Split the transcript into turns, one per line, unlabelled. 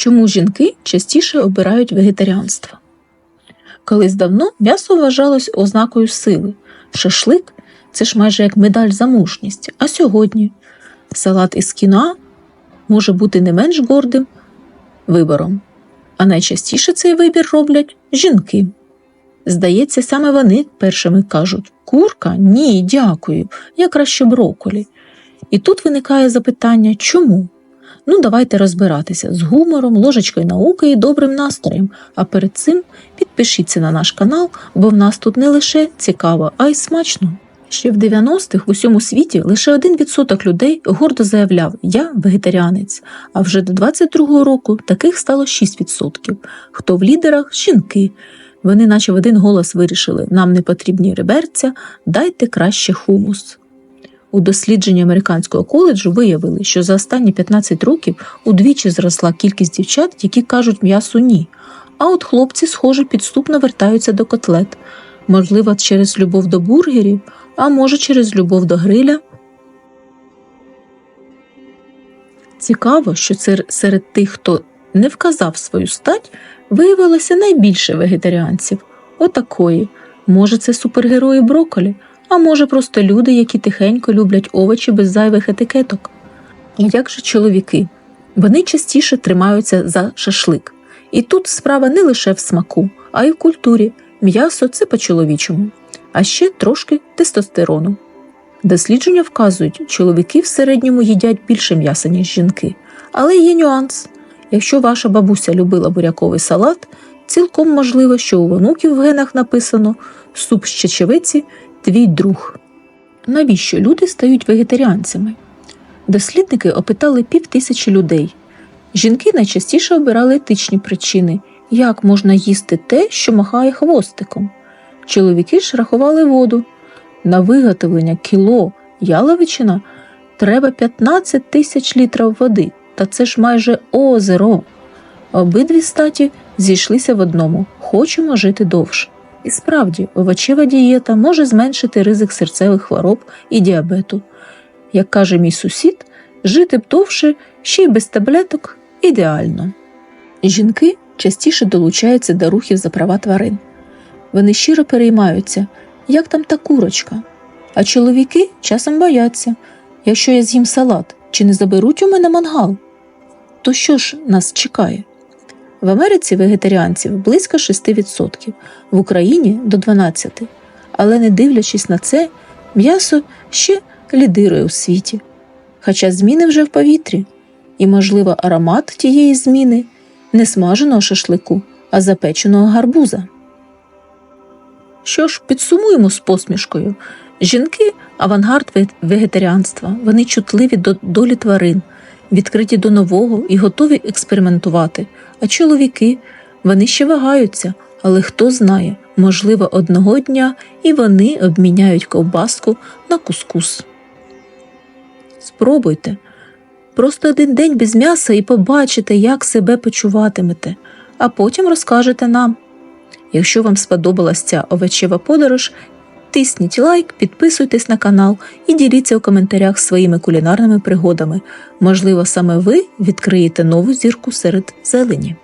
Чому жінки частіше обирають вегетаріанство? Колись давно м'ясо вважалось ознакою сили. Шашлик це ж майже як медаль за мужність. А сьогодні салат із кіна може бути не менш гордим вибором. А найчастіше цей вибір роблять жінки. Здається, саме вони першими кажуть: курка? Ні, дякую, я краще броколі. І тут виникає запитання, чому? Ну, давайте розбиратися з гумором, ложечкою науки і добрим настроєм. А перед цим підпишіться на наш канал, бо в нас тут не лише цікаво, а й смачно. Ще в 90-х в усьому світі лише 1% людей гордо заявляв Я вегетаріанець, а вже до 22-го року таких стало 6%. Хто в лідерах жінки. Вони, наче в один голос, вирішили: нам не потрібні реберця, дайте краще хумус. У дослідженні американського коледжу виявили, що за останні 15 років удвічі зросла кількість дівчат, які кажуть м'ясу ні. А от хлопці, схоже, підступно вертаються до котлет. Можливо, через любов до бургерів, а може, через любов до гриля. Цікаво, що серед тих, хто не вказав свою стать, виявилося найбільше вегетаріанців. Отакої. Може, це супергерої брокколі, а може просто люди, які тихенько люблять овочі без зайвих етикеток. А як же чоловіки? Вони частіше тримаються за шашлик. І тут справа не лише в смаку, а й в культурі. М'ясо це по-чоловічому, а ще трошки тестостерону. Дослідження вказують, чоловіки в середньому їдять більше м'яса, ніж жінки. Але є нюанс. Якщо ваша бабуся любила буряковий салат, цілком можливо, що у онуків в генах написано суп з чечевиці твій друг. Навіщо люди стають вегетаріанцями? Дослідники опитали півтисячі людей. Жінки найчастіше обирали етичні причини, як можна їсти те, що махає хвостиком. Чоловіки ж рахували воду. На виготовлення кіло яловичина треба 15 тисяч літрів води, та це ж майже озеро. Обидві статі зійшлися в одному хочемо жити довше. І справді, овочева дієта може зменшити ризик серцевих хвороб і діабету. Як каже мій сусід, жити б довше ще й без таблеток ідеально. Жінки частіше долучаються до рухів за права тварин. Вони щиро переймаються, як там та курочка. А чоловіки часом бояться, якщо я з'їм салат, чи не заберуть у мене мангал? То що ж нас чекає? В Америці вегетаріанців близько 6%, в Україні до 12%. Але не дивлячись на це, м'ясо ще лідирує у світі. Хоча зміни вже в повітрі, і, можливо, аромат тієї зміни не смаженого шашлику, а запеченого гарбуза. Що ж, підсумуємо з посмішкою. Жінки авангард вегетаріанства, вони чутливі до долі тварин, відкриті до нового і готові експериментувати. А чоловіки, вони ще вагаються, але хто знає, можливо, одного дня і вони обміняють ковбаску на кускус. Спробуйте. Просто один день без м'яса і побачите, як себе почуватимете, а потім розкажете нам. Якщо вам сподобалась ця овочева подорож, тисніть лайк, підписуйтесь на канал і діліться у коментарях своїми кулінарними пригодами. Можливо, саме ви відкриєте нову зірку серед зелені.